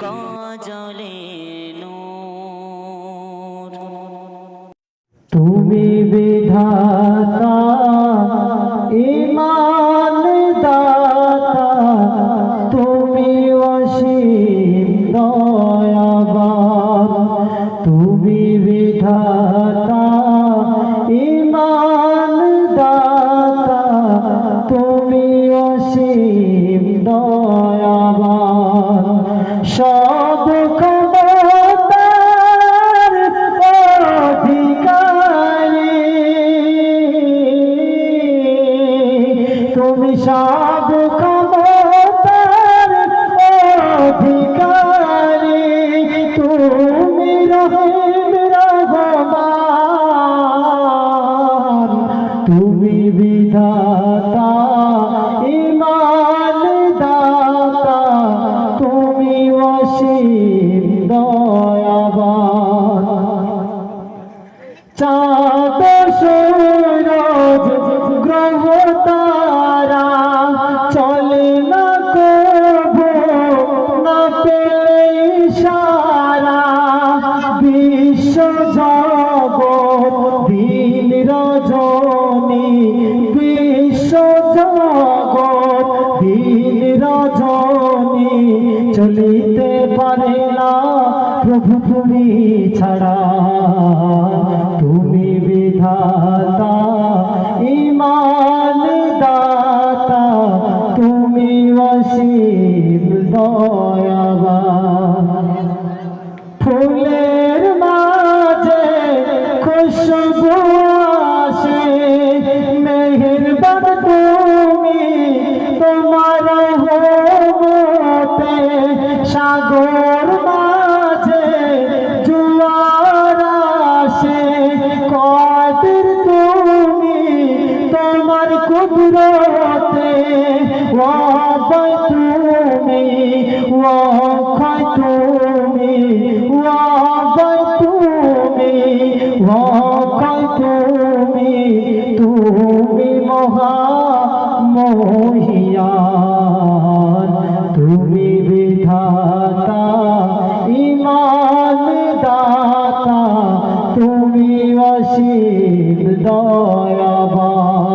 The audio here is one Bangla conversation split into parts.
কজলে তুমি বিধাতা রহমান রজনী, বিশ্ব জগৎ, দিন রজনী, চলিতে পারে না প্রভু তুমি ছাড়া। তুমি বিধাতা ইমান দাতা তুমি অসীম দয়াবান সাগর মাঝে জুয়ার আসে কদির তুমি তোমার কুদরতে ওয়াবাই দয়াবান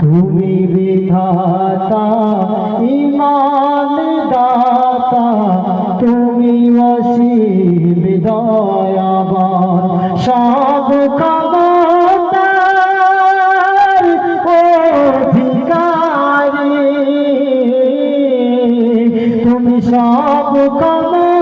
তুমি বিধাতা ইমান দাতা। তুমি অসীম দয়াবান সব ক্ষমতার অধিকারী। তুমি সব ক্ষমতার